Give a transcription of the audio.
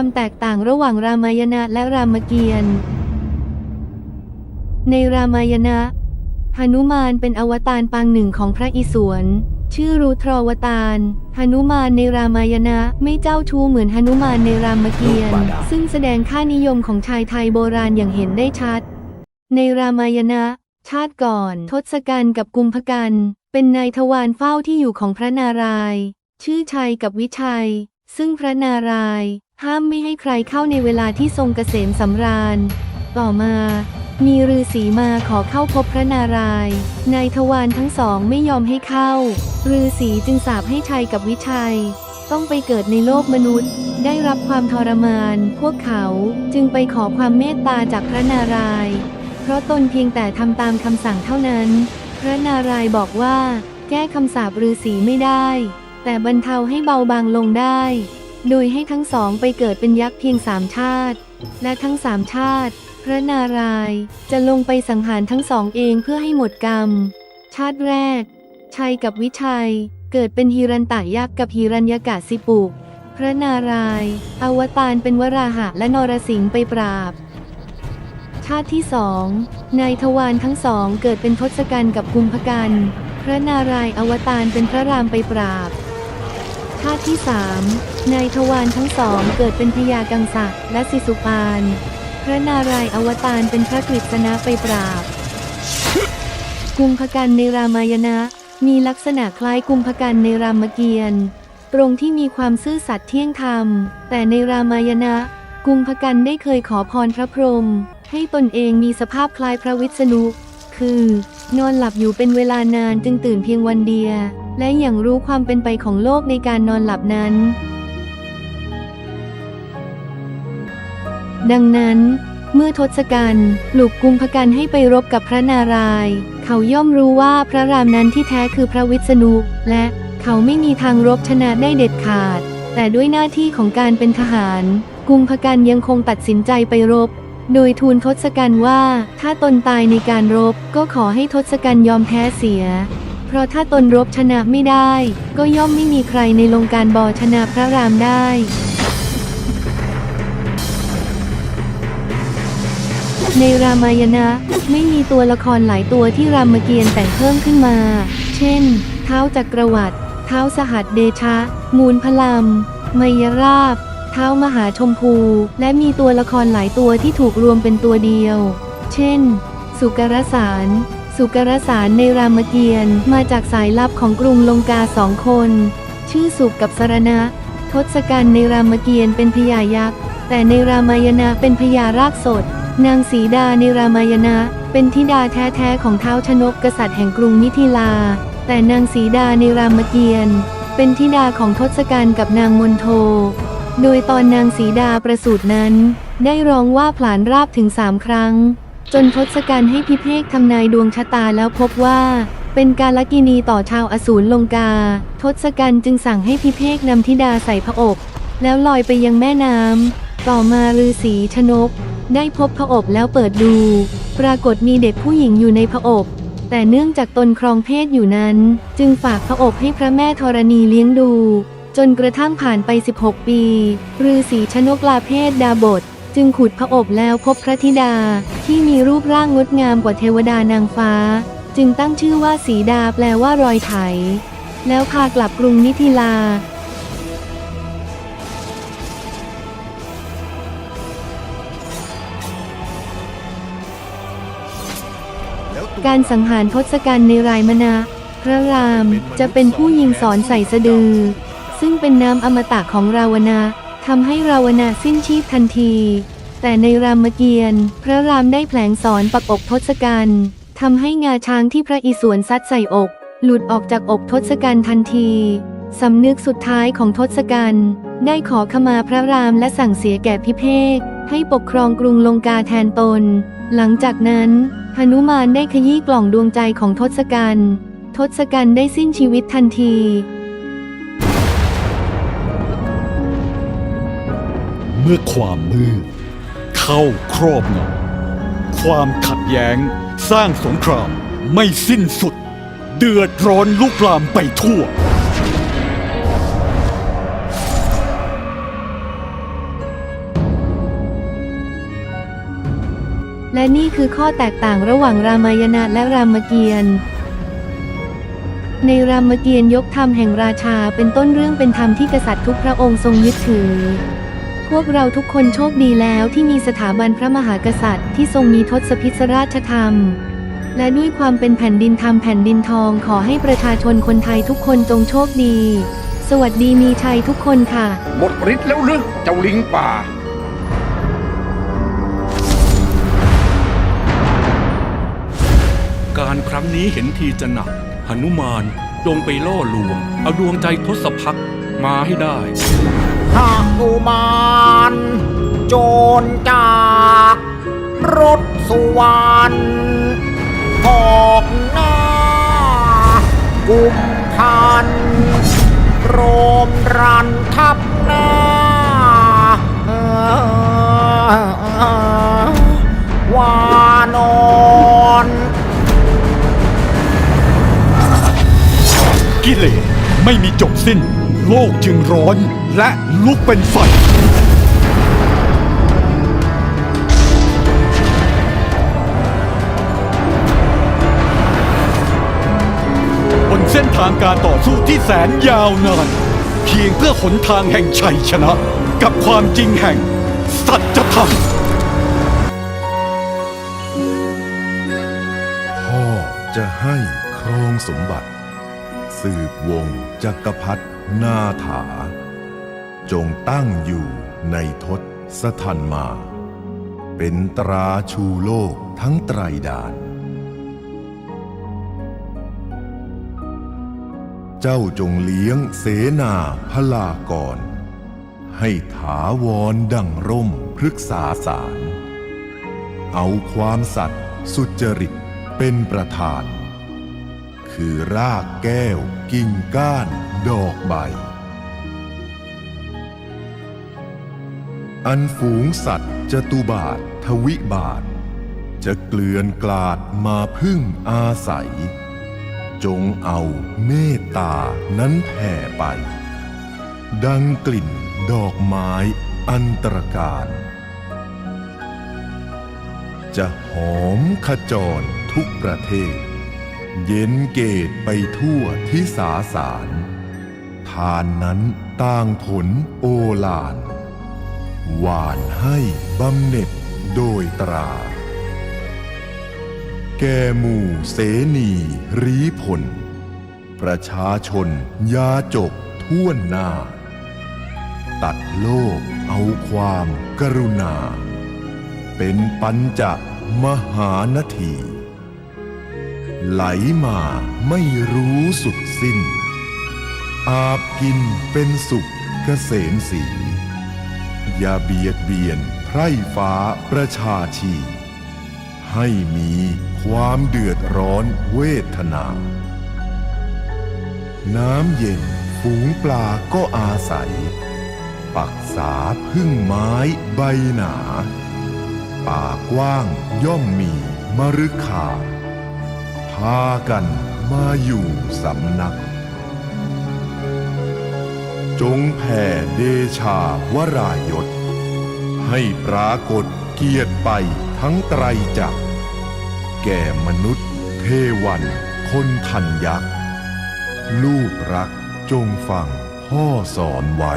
ความแตกต่างระหว่างรามายณะและรามเกียรติ์ในรามายณะหนุมานเป็นอวตารปางหนึ่งของพระอิศวร ชื่อรูทรวตารหนุมานในรามายณะไม่เจ้าชู้เหมือนหนุมานในรามเกียรติ์ซึ่งแสดงค่านิยมของชายไทยโบราณอย่างเห็นได้ชัด ในรามายณะชาติก่อนทศกัณฐ์กับกุมภกัน เป็นนายทวารเฝ้าที่อยู่ของพระนารายณ์ชื่อชัยกับวิชัย ซึ่งพระนารายณ์ห้ามไม่ให้ใครเข้าในเวลาที่ทรงเกษมสำราญ ต่อมา มีฤาษีมาขอเข้าพบพระนารายณ์นายทวารทั้งสองไม่ยอมให้เข้าฤาษีจึงสาปให้ชัยกับวิชัย ต้องไปเกิดในโลกมนุษย์ ได้รับความทรมาน พวกเขาจึงไปขอความเมตตาจากพระนารายณ์เพราะตนเพียงแต่ทำตามคำสั่งเท่านั้น พระนารายณ์บอกว่า แก้คำสาปฤาษีไม่ได้ แต่บรรเทาให้เบาบางลงได้ โดยให้ทั้งสองไปเกิดเป็นยักษ์เพียงสามชาติ และทั้งสามชาติ พระนารายณ์จะลงไปสังหารทั้งสองเองเพื่อให้หมดกรรม ชาติแรก ชัยกับวิชัย เกิดเป็นฮิรันตะยักษ์กับฮิรัญยกาสิปุก พระนารายณ์อวตารเป็นวราหะและนรสิงห์ไปปราบชาติที่สองนายทวารทั้งสองเกิดเป็นทศกัณฐ์กับกุมภกัน พระนารายณ์อวตารเป็นพระรามไปปราบ ชาติที่สามนายทวารทั้งสองเกิดเป็นพญากังสะและสิสุปาน พระนารายณ์อวตารเป็นพระกฤษณะไปปราบ กุมภกันในรามายณะ มีลักษณะคล้ายกุมภกันในรามเกียรติ์ตรงที่มีความซื่อสัตย์เที่ยงธรรม แต่ในรามายณะ กุมภกันได้เคยขอพรพระพรหมให้ตนเองมีสภาพคล้ายพระวิษณุ คือ นอนหลับอยู่เป็นเวลานานจึงตื่นเพียงวันเดียวและอย่างรู้ความเป็นไปของโลกในการนอนหลับนั้น ดังนั้นเมื่อทศกัณฐ์ปลุกกุมภกันให้ไปรบกับพระนารายณ์เขาย่อมรู้ว่าพระรามนั้นที่แท้คือพระวิษณุและเขาไม่มีทางรบชนะได้เด็ดขาด แต่ด้วยหน้าที่ของการเป็นทหาร กุมภกันยังคงตัดสินใจไปรบ โดยทูลทศกัณฐ์ว่า ถ้าตนตายในการรบ ก็ขอให้ทศกัณฐ์ยอมแพ้เสีย เพราะถ้าตนรบชนะไม่ได้ ก็ย่อมไม่มีใครในลงการบอชนะพระรามได้ในรามายณะไม่มีตัวละครหลายตัวที่รามเกียรติ์แต่งเพิ่มขึ้นมา เช่น เท้าจักรวรรดิเท้าสหัสเดชะ มูลพลัมมยราบ เท้ามหาชมพู และมีตัวละครหลายตัวที่ถูกรวมเป็นตัวเดียว เช่น สุกรสาร สุกรสารในรามเกียรติ์มาจากสายลับของกรุงลงกาสองคน ชื่อสุกกับสรณะ ทศกัณฐ์ในรามเกียรติ์เป็นพญายักษ์ แต่ในรามายณะเป็นพญารากสด นางสีดาในรามายณะเป็นธิดาแท้ๆของเท้าชนกกษัตริย์แห่งกรุงมิถิลา แต่นางสีดาในรามเกียรติ์เป็นธิดาของทศกัณฐ์กับนางมนโท โดยตอนนางสีดาประสูตินั้น ได้ร้องว่าผลานราบถึงสามครั้ง จนทศกัณฐ์ให้พิเภกทำนายดวงชะตาแล้วพบว่า เป็นการลกินีต่อชาวอสูรลงกา ทศกัณฐ์จึงสั่งให้พิเภกนำธิดาใส่พระอบ แล้วลอยไปยังแม่น้ำต่อมาฤาษีชนก ได้พบพระอบแล้วเปิดดู ปรากฏมีเด็กผู้หญิงอยู่ในพระอบ แต่เนื่องจากตนครองเพศอยู่นั้น จึงฝากพระอบให้พระแม่ธรณีเลี้ยงดู จนกระทั่งผ่านไป 16 ปีฤาษีชนกลาเพศดาบท จึงขุดพระอบแล้วพบพระธิดา ที่มีรูปร่างงดงามกว่าเทวดานางฟ้า จึงตั้งชื่อว่าสีดาแปลว่ารอยไถ แล้วพากลับกรุงนิธิลาการสังหารทศกัณฐ์ในรายมณะพระรามจะเป็นผู้ยิงสอนใส่สะดือ ซึ่งเป็นน้ำอมตะของราวนะทำให้ราวนะสิ้นชีพทันที แต่ในรามเกียรติ์พระรามได้แผลงสอนปักอกทศกัณฐ์ทำให้งาช้างที่พระอิศวรซัดใส่อก หลุดออกจากอกทศกัณฐ์ทันทีสำนึกสุดท้ายของทศกัณฐ์ได้ขอขมาพระรามและสั่งเสียแก่พิเภกให้ปกครองกรุงลงกาแทนตน หลังจากนั้นหนุมานได้ขยี้กล่องดวงใจของทศกัณฐ์ทศกัณฐ์ได้สิ้นชีวิตทันที มื่อความมืดเข้าครอบงำความขัดแย้งสร้างสงครามไม่สิ้นสุด เดือดร้อนลุกลามไปทั่ว และนี่คือข้อแตกต่างระหว่างรามายณะและรามเกียรติ์ในรามเกียรติ์ยกธรรมแห่งราชาเป็นต้นเรื่องเป็นธรรมที่กษัตริย์ทุกพระองค์ทรงยึดถือ พวกเราทุกคนโชคดีแล้วที่มีสถาบันพระมหากษัตริย์ ที่ทรงมีทศพิษราชธรรม และด้วยความเป็นแผ่นดินธรรมแผ่นดินทองขอให้ประชาชนคนไทยทุกคนจงโชคดี สวัสดีมีชัยทุกคนค่ะ หมดฤทธิ์แล้วหรือเจ้าลิงป่า การครั้งนี้เห็นทีจะหนักหนุมานจงไปล่อลวง เอาดวงใจทศพักดิ์มาให้ได้ หนุมานโจรจากรถสุวรรณออกหน้า กุมพันโรมรันทับหน้า วานอนกิเลสไม่มีจบสิ้น โลกจึงร้อนและลุกเป็นไฟ บนเส้นทางการต่อสู้ที่แสนยาวนาน เพียงเพื่อหนทางแห่งชัยชนะ กับความจริงแห่ง สัจธรรมพ่อจะให้ครองสมบัติ สืบวงศ์จักรพรรดิ นาถา จงตั้งอยู่ในทศทันมา เป็นตราชูโลกทั้งไตรดาน เจ้าจงเลี้ยงเสนาพลากร ให้ถาวรดังร่มพฤกษาสาร เอาความสัตย์สุจริตเป็นประธาน คือรากแก้วกิ่งก้าน ดอกใบ อันฝูงสัตว์จตุบาททวิบาท จะเกลื่อนกลาดมาพึ่งอาศัย จงเอาเมตตานั้นแผ่ไป ดังกลิ่นดอกไม้อันตรการจะหอมขจรทุกประเทศ เย็นเกตไปทั่วที่สาสารานนั้นต่างผลโอลานหวานให้บำเหน็จโดยตรา แกหมู่เสนีรีผล ประชาชนยาจกท่วนหน้า ตัดโลกเอาความกรุณา เป็นปัญจมหานที ไหลมาไม่รู้สุดสิ้น อาบกินเป็นสุขเกษมสี อย่าเบียดเบียนไพร่ฟ้าประชาชี ให้มีความเดือดร้อนเวทนา น้ำเย็นฝูงปลาก็อาศัย ปักษาพึ่งไม้ใบหนา ป่ากว้างย่อมมีมรึขาพากันมาอยู่สำนัก จงแผ่เดชาวรายศ ให้ปรากฏเกียรติไปทั้งไตรจักรแก่มนุษย์ เทวันคนทันยักษ์ ลูกรักจงฟังพ่อสอนไว้